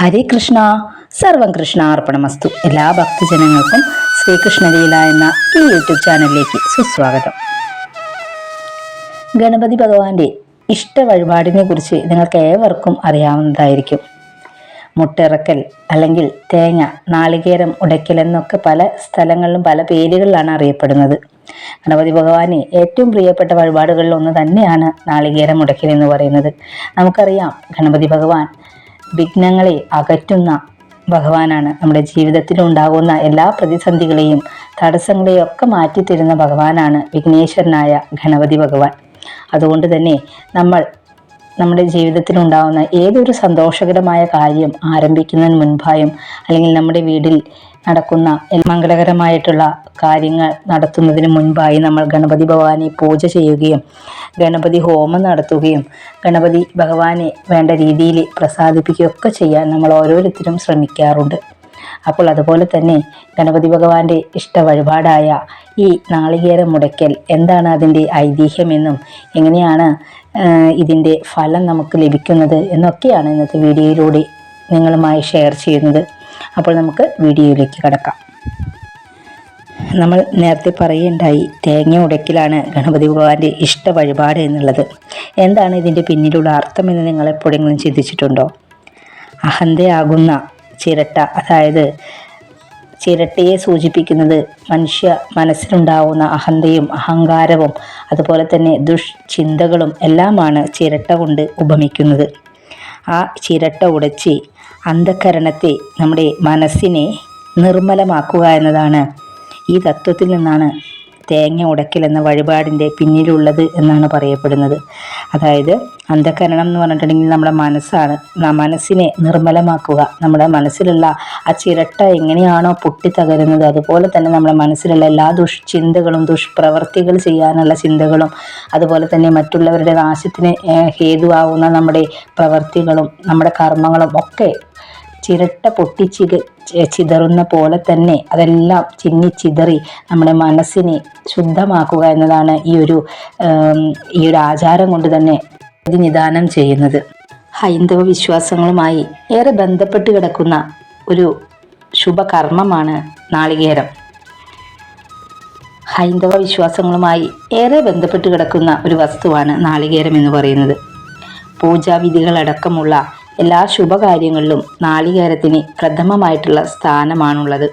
ഹരേ കൃഷ്ണ. സർവം കൃഷ്ണ അർപ്പണമസ്തു. എല്ലാ ഭക്തജനങ്ങൾക്കും ശ്രീകൃഷ്ണലീല എന്ന ഈ യൂട്യൂബ് ചാനലിലേക്ക് സുസ്വാഗതം. ഗണപതി ഭഗവാന്റെ ഇഷ്ട വഴിപാടിനെ കുറിച്ച് നിങ്ങൾക്ക് ഏവർക്കും അറിയാവുന്നതായിരിക്കും. മുട്ടിറക്കൽ അല്ലെങ്കിൽ തേങ്ങ നാളികേരം ഉടയ്ക്കൽ എന്നൊക്കെ പല സ്ഥലങ്ങളിലും പല പേരുകളിലാണ് അറിയപ്പെടുന്നത്. ഗണപതി ഭഗവാന് ഏറ്റവും പ്രിയപ്പെട്ട വഴിപാടുകളിൽ ഒന്ന് തന്നെയാണ് നാളികേരം ഉടയ്ക്കൽ എന്ന് പറയുന്നത്. നമുക്കറിയാം ഗണപതി ഭഗവാൻ വിഘ്നങ്ങളെ അകറ്റുന്ന ഭഗവാനാണ്. നമ്മുടെ ജീവിതത്തിൽ ഉണ്ടാകുന്ന എല്ലാ പ്രതിസന്ധികളെയും തടസ്സങ്ങളെയും ഒക്കെ മാറ്റിത്തരുന്ന ഭഗവാനാണ് വിഘ്നേശ്വരനായ ഗണപതി ഭഗവാൻ. അതുകൊണ്ട് തന്നെ നമ്മൾ നമ്മുടെ ജീവിതത്തിൽ ഉണ്ടാകുന്ന ഏതൊരു സന്തോഷകരമായ കാര്യം ആരംഭിക്കുന്നതിന് മുൻപായും അല്ലെങ്കിൽ നമ്മുടെ വീട്ടിൽ നടക്കുന്ന മംഗളകരമായിട്ടുള്ള കാര്യങ്ങൾ നടത്തുന്നതിന് മുൻപായി നമ്മൾ ഗണപതി ഭഗവാനെ പൂജ ചെയ്യുകയും ഗണപതി ഹോമം നടത്തുകയും ഗണപതി ഭഗവാനെ വേണ്ട രീതിയിൽ പ്രസാദിപ്പിക്കുകയൊക്കെ ചെയ്യാൻ നമ്മൾ ഓരോരുത്തരും ശ്രമിക്കാറുണ്ട്. അപ്പോൾ അതുപോലെ തന്നെ ഗണപതി ഭഗവാന്റെ ഇഷ്ട വഴിപാടായ ഈ നാളികേര മുടക്കൽ എന്താണ് അതിന്റെ ഐതിഹ്യമെന്നും എങ്ങനെയാണ് ഇതിന്റെ ഫലം നമുക്ക് ലഭിക്കുന്നത് എന്നൊക്കെയാണ് ഇന്നത്തെ വീഡിയോയിലൂടെ നിങ്ങളുമായി ഷെയർ ചെയ്യുന്നത്. അപ്പോൾ നമുക്ക് വീഡിയോയിലേക്ക് കടക്കാം. നമ്മൾ നേരത്തെ പറയുണ്ടായി തേങ്ങ ഉടക്കിലാണ് ഗണപതി ഭഗവാന്റെ ഇഷ്ട വഴിപാട് എന്നുള്ളത്. എന്താണ് ഇതിന്റെ പിന്നിലുള്ള അർത്ഥം എന്ന് നിങ്ങൾ എപ്പോഴെങ്കിലും ചിന്തിച്ചിട്ടുണ്ടോ? അഹന്തയാകുന്ന ചിരട്ട അതായത് ചിരട്ടയെ സൂചിപ്പിക്കുന്നത് മനുഷ്യ മനസ്സിലുണ്ടാവുന്ന അഹന്തയും അഹങ്കാരവും അതുപോലെ തന്നെ ദുഷ്ചിന്തകളും എല്ലാമാണ് ചിരട്ട കൊണ്ട് ഉപമിക്കുന്നത്. ആ ചിരട്ട ഉടച്ച് അന്ധകരണത്തെ നമ്മുടെ മനസ്സിനെ നിർമ്മലമാക്കുക എന്നതാണ്. ഈ തത്വത്തിൽ നിന്നാണ് തേങ്ങ ഉടക്കൽ എന്ന വഴിപാടിന്റെ പിന്നിലുള്ളത് എന്നാണ് പറയപ്പെടുന്നത്. അതായത് അന്ധകരണം എന്ന് പറഞ്ഞിട്ടുണ്ടെങ്കിൽ നമ്മുടെ മനസ്സാണ്. മനസ്സിനെ നിർമ്മലമാക്കുക. നമ്മുടെ മനസ്സിലുള്ള ആ ചിരട്ട എങ്ങനെയാണോ പൊട്ടിത്തകരുന്നത് അതുപോലെ തന്നെ നമ്മുടെ മനസ്സിലുള്ള എല്ലാ ദുഷ്ചിന്തകളും ദുഷ്പ്രവർത്തികൾ ചെയ്യാനുള്ള ചിന്തകളും അതുപോലെ തന്നെ മറ്റുള്ളവരുടെ നാശത്തിന് ഹേതുവാകുന്ന നമ്മുടെ പ്രവർത്തികളും നമ്മുടെ കർമ്മങ്ങളും ഒക്കെ ചിരട്ട പൊട്ടിച്ചിക ചിതറുന്ന പോലെ തന്നെ അതെല്ലാം ചിന്നി ചിതറി നമ്മുടെ മനസ്സിനെ ശുദ്ധമാക്കുക എന്നതാണ് ഈ ഒരു ഈ ഒരു ആചാരം കൊണ്ട് തന്നെ പ്രതിനിധാനം ചെയ്യുന്നത്. ഹൈന്ദവ വിശ്വാസങ്ങളുമായി ഏറെ ബന്ധപ്പെട്ട് കിടക്കുന്ന ഒരു ശുഭകർമ്മമാണ് നാളികേരം. ഹൈന്ദവ വിശ്വാസങ്ങളുമായി ഏറെ ബന്ധപ്പെട്ട് കിടക്കുന്ന ഒരു വസ്തുവാണ് നാളികേരം എന്ന് പറയുന്നത്. പൂജാവിധികളടക്കമുള്ള എല്ലാ ശുഭകാര്യങ്ങളിലും നാളികേരത്തിന് പ്രഥമമായിട്ടുള്ള സ്ഥാനമാണുള്ളത്.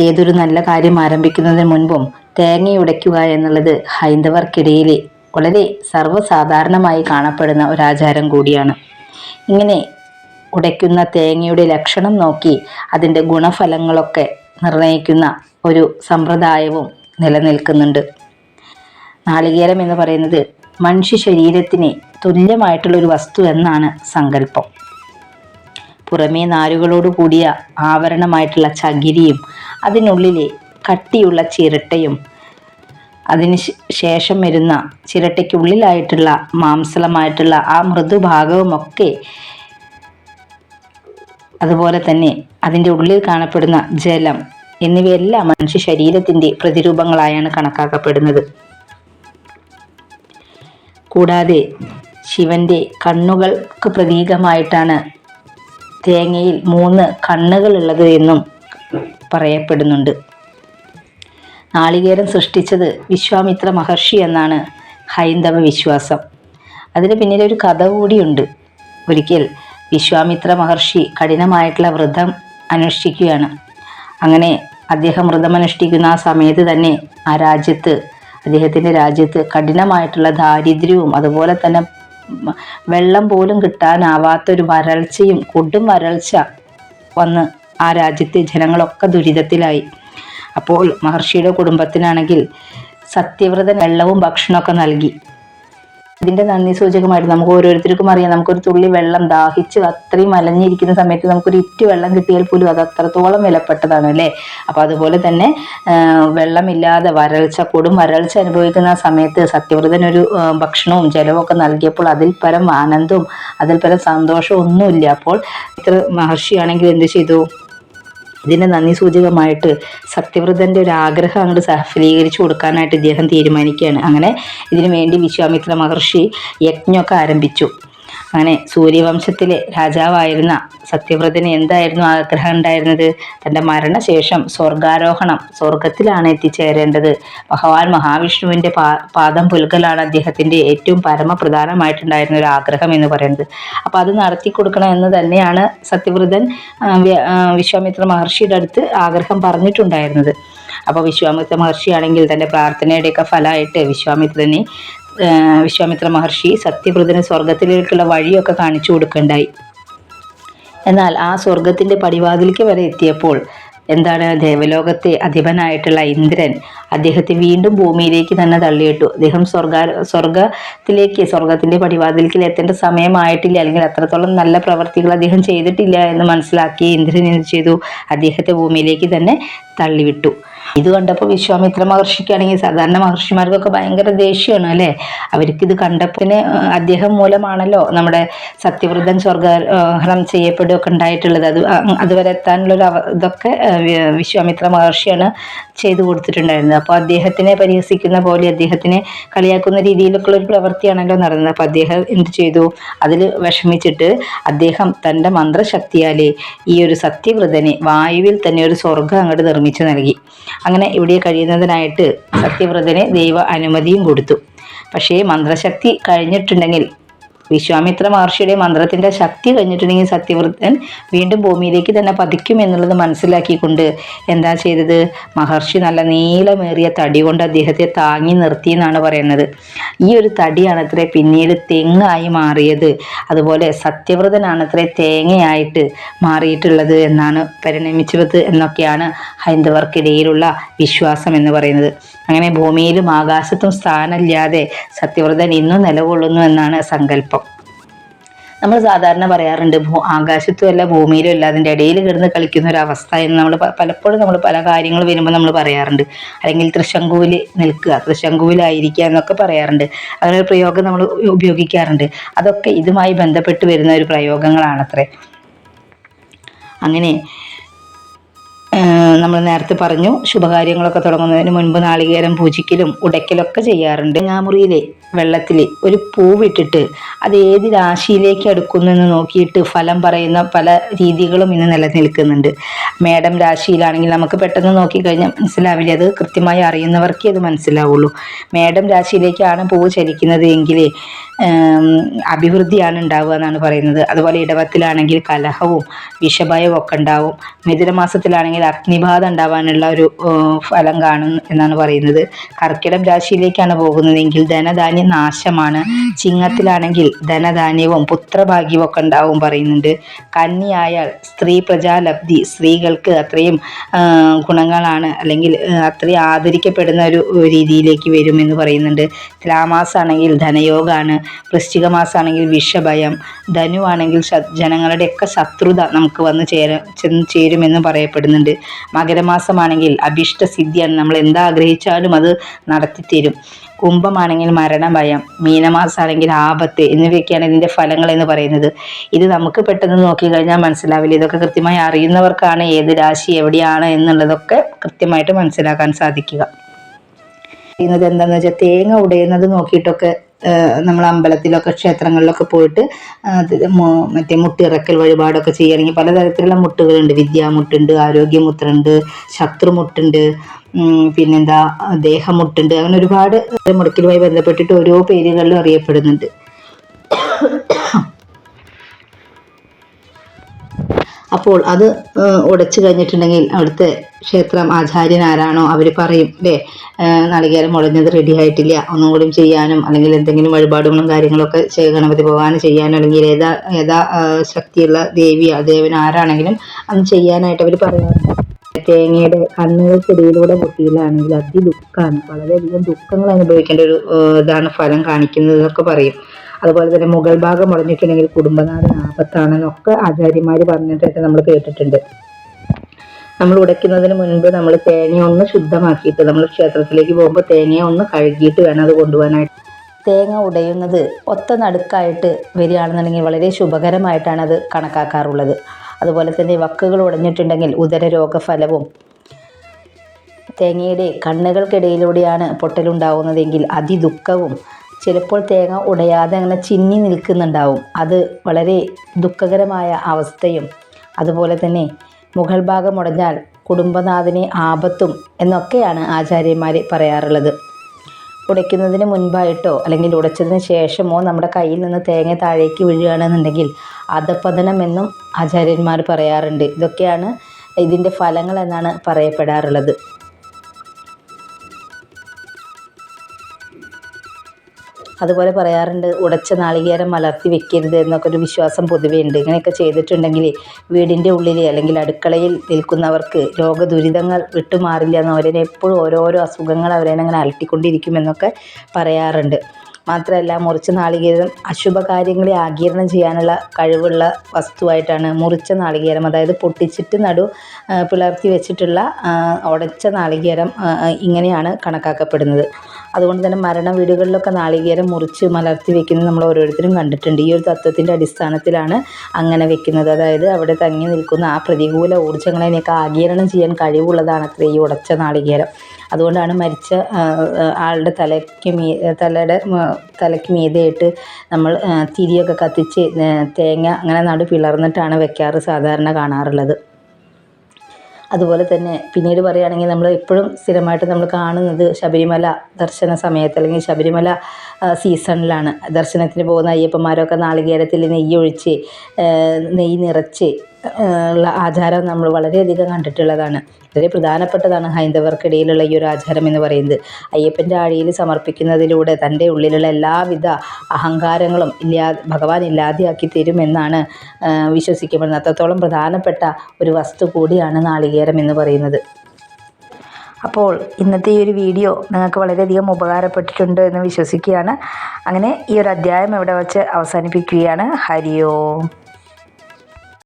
ഏതൊരു നല്ല കാര്യം ആരംഭിക്കുന്നതിന് മുൻപും തേങ്ങയുടയ്ക്കുക എന്നുള്ളത് ഹൈന്ദവർക്കിടയിൽ വളരെ സർവസാധാരണമായി കാണപ്പെടുന്ന ഒരാചാരം കൂടിയാണ്. ഇങ്ങനെ ഉടയ്ക്കുന്ന തേങ്ങയുടെ ലക്ഷണം നോക്കി അതിന്റെ ഗുണഫലങ്ങളൊക്കെ നിർണയിക്കുന്ന ഒരു സമ്പ്രദായവും നിലനിൽക്കുന്നുണ്ട്. നാളികേരം എന്ന് പറയുന്നത് മനുഷ്യ ശരീരത്തിന് തുല്യമായിട്ടുള്ള ഒരു വസ്തു എന്നാണ് സങ്കല്പം. പുറമേ നാരുകളോട് കൂടിയ ആവരണമായിട്ടുള്ള ചകിരിയും അതിനുള്ളിലെ കട്ടിയുള്ള ചിരട്ടയും അതിന് ശേഷം വരുന്ന ചിരട്ടയ്ക്കുള്ളിലായിട്ടുള്ള മാംസളമായിട്ടുള്ള ആ മൃദുഭാഗവുമൊക്കെ അതുപോലെ തന്നെ അതിന്റെ ഉള്ളിൽ കാണപ്പെടുന്ന ജലം എന്നിവയെല്ലാം മനുഷ്യ ശരീരത്തിന്റെ പ്രതിരൂപങ്ങളായാണ് കണക്കാക്കപ്പെടുന്നത്. കൂടാതെ ശിവന്റെ കണ്ണുകൾക്ക് പ്രതീകമായിട്ടാണ് തേങ്ങയിൽ മൂന്ന് കണ്ണുകളുള്ളത് എന്നും പറയപ്പെടുന്നുണ്ട്. നാളികേരം സൃഷ്ടിച്ചത് വിശ്വാമിത്ര മഹർഷി എന്നാണ് ഹൈന്ദവ വിശ്വാസം. അതിന് പിന്നിലൊരു കഥ കൂടിയുണ്ട്. ഒരിക്കൽ വിശ്വാമിത്ര മഹർഷി കഠിനമായിട്ടുള്ള വ്രതം അനുഷ്ഠിക്കുകയാണ്. അങ്ങനെ അദ്ദേഹം വ്രതം അനുഷ്ഠിക്കുന്ന ആ സമയത്ത് തന്നെ ആ രാജ്യത്ത് അദ്ദേഹത്തിന്റെ രാജ്യത്ത് കഠിനമായിട്ടുള്ള ദാരിദ്ര്യവും അതുപോലെ തന്നെ വെള്ളം പോലും കിട്ടാനാവാത്തൊരു വരൾച്ചയും കൊടും വരൾച്ച വന്ന് ആ രാജ്യത്തെ ജനങ്ങളൊക്കെ ദുരിതത്തിലായി. അപ്പോൾ മഹർഷിയുടെ കുടുംബത്തിനാണെങ്കിൽ സത്യവ്രതൻ വെള്ളവും ഭക്ഷണമൊക്കെ നൽകി. ഇതിന്റെ നന്ദി സൂചകമായിട്ട് നമുക്ക് ഓരോരുത്തർക്കും അറിയാം. നമുക്കൊരു തുള്ളി വെള്ളം ദാഹിച്ച് അത്രയും അലഞ്ഞിരിക്കുന്ന സമയത്ത് നമുക്കൊരു ഇറ്റ് വെള്ളം കിട്ടിയാൽ പോലും അത് അത്രത്തോളം വിലപ്പെട്ടതാണ് അല്ലേ? അപ്പൊ അതുപോലെ തന്നെ വെള്ളമില്ലാതെ വരൾച്ച കൊടും വരൾച്ച അനുഭവിക്കുന്ന സമയത്ത് സത്യവ്രതൻ ഒരു ഭക്ഷണവും ജലവും ഒക്കെ നൽകിയപ്പോൾ അതിൽ പരം ആനന്ദവും അതിൽ പരം സന്തോഷവും ഒന്നുമില്ല. അപ്പോൾ ഇത്ര മഹർഷിയാണെങ്കിൽ എന്ത് ചെയ്തു? ഇതിന്റെ നന്ദി സൂചകമായിട്ട് സത്യവ്രതന്റെ ഒരു ആഗ്രഹം അങ്ങോട്ട് സഫലീകരിച്ചു കൊടുക്കാനായിട്ട് ഇദ്ദേഹം തീരുമാനിക്കുകയാണ്. അങ്ങനെ ഇതിനു വേണ്ടി വിശ്വാമിത്ര മഹർഷി യജ്ഞമൊക്കെ ആരംഭിച്ചു. അങ്ങനെ സൂര്യവംശത്തിലെ രാജാവായിരുന്ന സത്യവ്രതന് എന്തായിരുന്നു ആഗ്രഹം ഉണ്ടായിരുന്നത്? തന്റെ മരണശേഷം സ്വർഗാരോഹണം സ്വർഗത്തിലാണ് എത്തിച്ചേരേണ്ടത്. ഭഗവാൻ മഹാവിഷ്ണുവിന്റെ പാദം പുൽകലാണ് അദ്ദേഹത്തിന്റെ ഏറ്റവും പരമപ്രധാനമായിട്ടുണ്ടായിരുന്ന ഒരു ആഗ്രഹം എന്ന് പറയുന്നത്. അപ്പോൾ അത് നടത്തി കൊടുക്കണം എന്ന് തന്നെയാണ് സത്യവ്രതൻ വിശ്വാമിത്ര മഹർഷിയുടെ അടുത്ത് ആഗ്രഹം പറഞ്ഞിട്ടുണ്ടായിരുന്നത്. അപ്പോൾ വിശ്വാമിത്ര മഹർഷിയാണെങ്കിൽ തന്റെ പ്രാർത്ഥനയുടെയൊക്കെ ഫലമായിട്ട് വിശ്വാമിത്രനെ വിശ്വാമിത്ര മഹർഷി സത്യവ്രതന് സ്വർഗത്തിലേക്കുള്ള വഴിയൊക്കെ കാണിച്ചു കൊടുക്കണ്ടായി. എന്നാൽ ആ സ്വർഗത്തിന്റെ പടിവാതിലേക്ക് വരെ എത്തിയപ്പോൾ എന്താണ് ദേവലോകത്തെ അധിപനായിട്ടുള്ള ഇന്ദ്രൻ അദ്ദേഹത്തെ വീണ്ടും ഭൂമിയിലേക്ക് തന്നെ തള്ളിയിട്ടു. അദ്ദേഹം സ്വർഗ സ്വർഗത്തിലേക്ക് സ്വർഗത്തിന്റെ പടിവാതിലേക്ക് എത്തേണ്ട സമയമായിട്ടില്ല. അല്ലെങ്കിൽ അത്രത്തോളം നല്ല പ്രവർത്തികൾ അദ്ദേഹം ചെയ്തിട്ടില്ല എന്ന് മനസ്സിലാക്കി ഇന്ദ്രൻ എന്ത് ചെയ്തു? അദ്ദേഹത്തെ ഭൂമിയിലേക്ക് തന്നെ തള്ളിവിട്ടു. ഇത് കണ്ടപ്പോൾ വിശ്വാമിത്ര മഹർഷിക്കാണെങ്കിൽ സാധാരണ മഹർഷിമാർക്കൊക്കെ ഭയങ്കര ദേഷ്യമാണ് അല്ലേ? അവർക്കിത് ഇത് കണ്ടപ്പോൾ അദ്ദേഹം മൂലമാണല്ലോ നമ്മുടെ സത്യവ്രതൻ സ്വർഗഹരണം ചെയ്യപ്പെടുകയൊക്കെ ഉണ്ടായിട്ടുള്ളത്. അത് അതുവരെ എത്താനുള്ള ഒരു അവ ഇതൊക്കെ വിശ്വാമിത്ര മഹർഷിയാണ് ചെയ്തു കൊടുത്തിട്ടുണ്ടായിരുന്നത് അപ്പോൾ അദ്ദേഹത്തിനെ പരിഹസിക്കുന്ന പോലെ അദ്ദേഹത്തിനെ കളിയാക്കുന്ന രീതിയിലൊക്കെയുള്ള ഒരു പ്രവൃത്തിയാണല്ലോ നടന്നത്. അപ്പോൾ അദ്ദേഹം എന്ത് ചെയ്തു? അതിൽ വിഷമിച്ചിട്ട് അദ്ദേഹം തന്റെ മന്ത്രശക്തിയാലേ ഈ ഒരു സത്യവ്രതനെ വായുവിൽ തന്നെ ഒരു സ്വർഗം അങ്ങോട്ട് നിർമ്മിച്ചു നൽകി. അങ്ങനെ ഇവിടെ കഴിയുന്നതിനായിട്ട് സത്യവ്രതനെ ദൈവ അനുമതിയും കൊടുത്തു. പക്ഷേ മന്ത്രശക്തി കഴിഞ്ഞിട്ടുണ്ടെങ്കിൽ വിശ്വാമിത്ര മഹർഷിയുടെ മന്ത്രത്തിന്റെ ശക്തി കഴിഞ്ഞിട്ടുണ്ടെങ്കിൽ സത്യവ്രതൻ വീണ്ടും ഭൂമിയിലേക്ക് തന്നെ പതിക്കും എന്നുള്ളത് മനസ്സിലാക്കിക്കൊണ്ട് എന്താ ചെയ്തത്? മഹർഷി നല്ല നീളമേറിയ തടി കൊണ്ട് അദ്ദേഹത്തെ താങ്ങി നിർത്തി എന്നാണ് പറയുന്നത്. ഈ ഒരു തടിയാണത്രേ പിന്നീട് തെങ്ങായി മാറിയത്. അതുപോലെ സത്യവ്രതനാണത്രേ തേങ്ങയായിട്ട് മാറിയിട്ടുള്ളത് എന്നാണ് പരിണമിച്ചത് എന്നൊക്കെയാണ് ഹൈന്ദവർക്കിടയിലുള്ള വിശ്വാസം എന്ന് പറയുന്നത്. അങ്ങനെ ഭൂമിയിലും ആകാശത്തും സ്ഥാനമില്ലാതെ സത്യവ്രതൻ ഇന്നും നിലകൊള്ളുന്നു എന്നാണ് സങ്കല്പം. നമ്മൾ സാധാരണ പറയാറുണ്ട് ഭൂ ആകാശത്തും അല്ല ഭൂമിയിലും അല്ല അതിന്റെ ഇടയിൽ കിടന്ന് കളിക്കുന്ന ഒരു അവസ്ഥ എന്ന് നമ്മൾ പലപ്പോഴും നമ്മൾ പല കാര്യങ്ങൾ വരുമ്പോൾ നമ്മൾ പറയാറുണ്ട്. അല്ലെങ്കിൽ തൃശങ്കുവിൽ നിൽക്കുക തൃശങ്കുവിലായിരിക്കുക എന്നൊക്കെ പറയാറുണ്ട്. അങ്ങനെ ഒരു പ്രയോഗം നമ്മൾ ഉപയോഗിക്കാറുണ്ട്. അതൊക്കെ ഇതുമായി ബന്ധപ്പെട്ട് വരുന്ന ഒരു പ്രയോഗങ്ങളാണത്രേ. അങ്ങനെ നമ്മൾ നേരത്തെ പറഞ്ഞു ശുഭകാര്യങ്ങളൊക്കെ തുടങ്ങുന്നതിന് മുൻപ് നാളികേരം പൂജിക്കലും ഉടയ്ക്കലൊക്കെ ചെയ്യാറുണ്ട്. ഞാമുറിയിലെ വെള്ളത്തിൽ ഒരു പൂവിട്ടിട്ട് അത് ഏത് രാശിയിലേക്ക് അടുക്കുന്നു എന്ന് നോക്കിയിട്ട് ഫലം പറയുന്ന പല രീതികളും ഇന്ന് നിലനിൽക്കുന്നുണ്ട്. മേടം രാശിയിലാണെങ്കിൽ നമുക്ക് പെട്ടെന്ന് നോക്കിക്കഴിഞ്ഞാൽ മനസ്സിലാവില്ല. അത് കൃത്യമായി അറിയുന്നവർക്കേ അത് മനസ്സിലാവുള്ളൂ. മേടം രാശിയിലേക്കാണ് പൂവ് ചലിക്കുന്നത് എങ്കിൽ അഭിവൃദ്ധിയാണ് ഉണ്ടാവുക എന്നാണ് പറയുന്നത്. അതുപോലെ ഇടവത്തിലാണെങ്കിൽ കലഹവും വിഷഭയവും ഒക്കെ ഉണ്ടാവും. മിഥുനമാസത്തിലാണെങ്കിൽ അഗ്നിബാധ ഉണ്ടാവാനുള്ള ഒരു ഫലം കാണും എന്നാണ് പറയുന്നത്. കർക്കിടം രാശിയിലേക്കാണ് പോകുന്നതെങ്കിൽ ധനധാന്യ നാശമാണ്. ചിങ്ങത്തിലാണെങ്കിൽ ധനധാന്യവും പുത്രഭാഗ്യവും ഒക്കെ ഉണ്ടാവും പറയുന്നുണ്ട്. കന്നിയായാൽ സ്ത്രീ പ്രജാലബ്ധി സ്ത്രീകൾക്ക് അത്രയും ഗുണങ്ങളാണ്. അല്ലെങ്കിൽ അത്രയും ആദരിക്കപ്പെടുന്ന ഒരു രീതിയിലേക്ക് വരുമെന്ന് പറയുന്നുണ്ട്. തുലാമാസാണെങ്കിൽ ധനയോഗമാണ് വൃശ്ചിക മാസമാണെങ്കിൽ വിഷഭയം. ധനു ആണെങ്കിൽ ജനങ്ങളുടെയൊക്കെ ശത്രുത നമുക്ക് വന്ന് ചേര ചെന്ന് ചേരുമെന്ന് പറയപ്പെടുന്നുണ്ട്. മകരമാസമാണെങ്കിൽ അഭിഷ്ട സിദ്ധിയാണ് നമ്മൾ എന്താഗ്രഹിച്ചാലും അത് നടത്തിത്തരും. കുംഭമാണെങ്കിൽ മരണഭയം മീനമാസാണെങ്കിൽ ആപത്ത് എന്നിവയൊക്കെയാണ് ഇതിന്റെ ഫലങ്ങൾ എന്ന് പറയുന്നത്. ഇത് നമുക്ക് പെട്ടെന്ന് നോക്കിക്കഴിഞ്ഞാൽ മനസ്സിലാവില്ല. ഇതൊക്കെ കൃത്യമായി അറിയുന്നവർക്കാണ് ഏത് രാശി എവിടെയാണ് എന്നുള്ളതൊക്കെ കൃത്യമായിട്ട് മനസ്സിലാക്കാൻ സാധിക്കുക. ചെയ്യുന്നത് എന്താണെന്ന് വെച്ചാൽ തേങ്ങ ഉടയുന്നത് നോക്കിയിട്ടൊക്കെ നമ്മൾ അമ്പലത്തിലൊക്കെ ക്ഷേത്രങ്ങളിലൊക്കെ പോയിട്ട് മറ്റേ മുട്ടിറക്കൽ വഴിപാടൊക്കെ ചെയ്യുകയാണെങ്കിൽ പലതരത്തിലുള്ള മുട്ടുകളുണ്ട്. വിദ്യാമുട്ടുണ്ട് ആരോഗ്യമുട്ടുണ്ട് ശത്രുമുട്ടുണ്ട് പിന്നെന്താ ദേഹമുട്ടുണ്ട്. അങ്ങനെ ഒരുപാട് മുടക്കലുമായി ബന്ധപ്പെട്ടിട്ട് ഓരോ പേരുകളിലും അറിയപ്പെടുന്നുണ്ട്. അപ്പോൾ അത് ഉടച്ചു കഴിഞ്ഞിട്ടുണ്ടെങ്കിൽ അവിടുത്തെ ക്ഷേത്രം ആചാര്യൻ ആരാണോ അവർ പറയും അല്ലേ നാളികേരം ഉടഞ്ഞത് റെഡി ആയിട്ടില്ല. ഒന്നും കൂടി ചെയ്യാനും അല്ലെങ്കിൽ എന്തെങ്കിലും വഴിപാടുകളും കാര്യങ്ങളൊക്കെ ഗണപതി ഭഗവാന് ചെയ്യാനും അല്ലെങ്കിൽ ഏതാ ഏതാ ശക്തിയുള്ള ദേവി ദേവൻ ആരാണെങ്കിലും അന്ന് ചെയ്യാനായിട്ട് അവർ പറയാറുണ്ട്. തേങ്ങയുടെ കണ്ണുകൾക്കിടയിലൂടെ പൊട്ടിയിലാണെങ്കിൽ അതിദുഃഖമാണ് വളരെയധികം ദുഃഖങ്ങൾ അനുഭവിക്കേണ്ട ഒരു ഇതാണ് ഫലം കാണിക്കുന്നത് എന്നൊക്കെ പറയും. അതുപോലെ തന്നെ മുകൾ ഭാഗം മുടഞ്ഞിട്ടുണ്ടെങ്കിൽ കുടുംബനാഥൻ ആപത്താണെന്നൊക്കെ ആചാര്യന്മാർ പറഞ്ഞിട്ടായിട്ട് നമ്മൾ കേട്ടിട്ടുണ്ട്. നമ്മൾ ഉടയ്ക്കുന്നതിന് മുൻപ് നമ്മൾ തേങ്ങ ഒന്ന് ശുദ്ധമാക്കിയിട്ട് നമ്മൾ ക്ഷേത്രത്തിലേക്ക് പോകുമ്പോൾ തേങ്ങ ഒന്ന് കഴുകിയിട്ട് വേണം അത് കൊണ്ടുപോകാനായിട്ട്. തേങ്ങ ഉടയുന്നത് ഒത്ത നടുക്കായിട്ട് വരികയാണെന്നുണ്ടെങ്കിൽ വളരെ ശുഭകരമായിട്ടാണ് അത് കണക്കാക്കാറുള്ളത്. അതുപോലെ തന്നെ വക്കുകൾ ഉടഞ്ഞിട്ടുണ്ടെങ്കിൽ ഉദരരോഗഫലവും തേങ്ങയുടെ കണ്ണുകൾക്കിടയിലൂടെയാണ് പൊട്ടലുണ്ടാവുന്നതെങ്കിൽ അതിദുഃഖവും ചിലപ്പോൾ തേങ്ങ ഉടയാതെ അങ്ങനെ ചിന്നി നിൽക്കുന്നുണ്ടാവും. അത് വളരെ ദുഃഖകരമായ അവസ്ഥയും അതുപോലെ തന്നെ മുഗൾ ഭാഗം ഉടഞ്ഞാൽ കുടുംബനാഥിനെ ആപത്തും എന്നൊക്കെയാണ് ആചാര്യന്മാർ പറയാറുള്ളത്. ഉടയ്ക്കുന്നതിന് മുൻപായിട്ടോ അല്ലെങ്കിൽ ഉടച്ചതിന് ശേഷമോ നമ്മുടെ കയ്യിൽ നിന്ന് തേങ്ങ താഴേക്ക് വീഴുകയാണെന്നുണ്ടെങ്കിൽ അധപതനം എന്നും ആചാര്യന്മാർ പറയാറുണ്ട്. ഇതൊക്കെയാണ് ഇതിന്റെ ഫലങ്ങൾ എന്നാണ് പറയപ്പെടാറുള്ളത്. അതുപോലെ പറയാറുണ്ട് ഉടച്ച നാളികേരം മലർത്തി വെക്കരുത് എന്നൊക്കെ ഒരു വിശ്വാസം പൊതുവേ ഉണ്ട്. ഇങ്ങനെയൊക്കെ ചെയ്തിട്ടുണ്ടെങ്കിൽ വീടിന്റെ ഉള്ളിൽ അല്ലെങ്കിൽ അടുക്കളയിൽ നിൽക്കുന്നവർക്ക് രോഗദുരിതങ്ങൾ വിട്ടുമാറില്ല എന്ന് അവരെ എപ്പോഴും ഓരോരോ അസുഖങ്ങൾ അവരെ അങ്ങനെ അലട്ടിക്കൊണ്ടിരിക്കുമെന്നൊക്കെ പറയാറുണ്ട്. മാത്രമല്ല മുറിച്ച നാളികേരം അശുഭ കാര്യങ്ങളെ ആഗിരണം ചെയ്യാനുള്ള കഴിവുള്ള വസ്തുവായിട്ടാണ് മുറിച്ച നാളികേരം അതായത് പൊട്ടിച്ചിട്ട് നടു പിളർത്തി വെച്ചിട്ടുള്ള ഉടച്ച നാളികേരം ഇങ്ങനെയാണ് കണക്കാക്കപ്പെടുന്നത്. അതുകൊണ്ട് തന്നെ മരണ വീടുകളിലൊക്കെ നാളികേരം മുറിച്ച് മലർത്തി വെക്കുന്നത് നമ്മൾ ഓരോരുത്തരും കണ്ടിട്ടുണ്ട്. ഈ ഒരു തത്വത്തിന്റെ അടിസ്ഥാനത്തിലാണ് അങ്ങനെ വെക്കുന്നത്. അതായത് അവിടെ തങ്ങി നിൽക്കുന്ന ആ പ്രതികൂല ഊർജങ്ങളെയൊക്കെ ആഗിരണം ചെയ്യാൻ കഴിവുള്ളതാണ് അത്ര ഈ ഉടച്ച നാളികേരം. അതുകൊണ്ടാണ് മരിച്ച ആളുടെ തലയ്ക്ക് മീ തലയുടെ തലയ്ക്ക് മീതെയിട്ട് നമ്മൾ തിരിയൊക്കെ കത്തിച്ച് തേങ്ങ അങ്ങനെ നടു പിളർന്നിട്ടാണ് വെക്കാറ് സാധാരണ കാണാറുള്ളത്. അതുപോലെ തന്നെ പിന്നീട് പറയുകയാണെങ്കിൽ നമ്മൾ എപ്പോഴും സ്ഥിരമായിട്ട് നമ്മൾ കാണുന്നത് ശബരിമല ദർശന സമയത്ത് അല്ലെങ്കിൽ ശബരിമല സീസണിലാണ്. ദർശനത്തിന് പോകുന്ന അയ്യപ്പന്മാരൊക്കെ നാളികേരത്തിൽ നെയ്യ് ഒഴിച്ച് ആ, നെയ്യ് നിറച്ച് ഉള്ള ആചാരം നമ്മൾ വളരെയധികം കണ്ടിട്ടുള്ളതാണ്. വളരെ പ്രധാനപ്പെട്ടതാണ് ഹൈന്ദവർക്കിടയിലുള്ള ഈ ഒരു ആചാരം എന്ന് പറയുന്നത്. അയ്യപ്പന്റെ ആഴിയിൽ സമർപ്പിക്കുന്നതിലൂടെ തന്റെ ഉള്ളിലുള്ള എല്ലാവിധ അഹങ്കാരങ്ങളും ഇല്ലാ ഭഗവാൻ ഇല്ലാതെയാക്കി തരുമെന്നാണ് വിശ്വസിക്കപ്പെടുന്നത്. അത്രത്തോളം പ്രധാനപ്പെട്ട ഒരു വസ്തു കൂടിയാണ് നാളികേരം എന്ന് പറയുന്നത്. അപ്പോൾ ഇന്നത്തെ ഈ ഒരു വീഡിയോ നിങ്ങൾക്ക് വളരെയധികം ഉപകാരപ്പെട്ടിട്ടുണ്ട് എന്ന് വിശ്വസിക്കുകയാണ്. അങ്ങനെ ഈ ഒരു അധ്യായം ഇവിടെ വച്ച് അവസാനിപ്പിക്കുകയാണ്. ഹരി ഓം.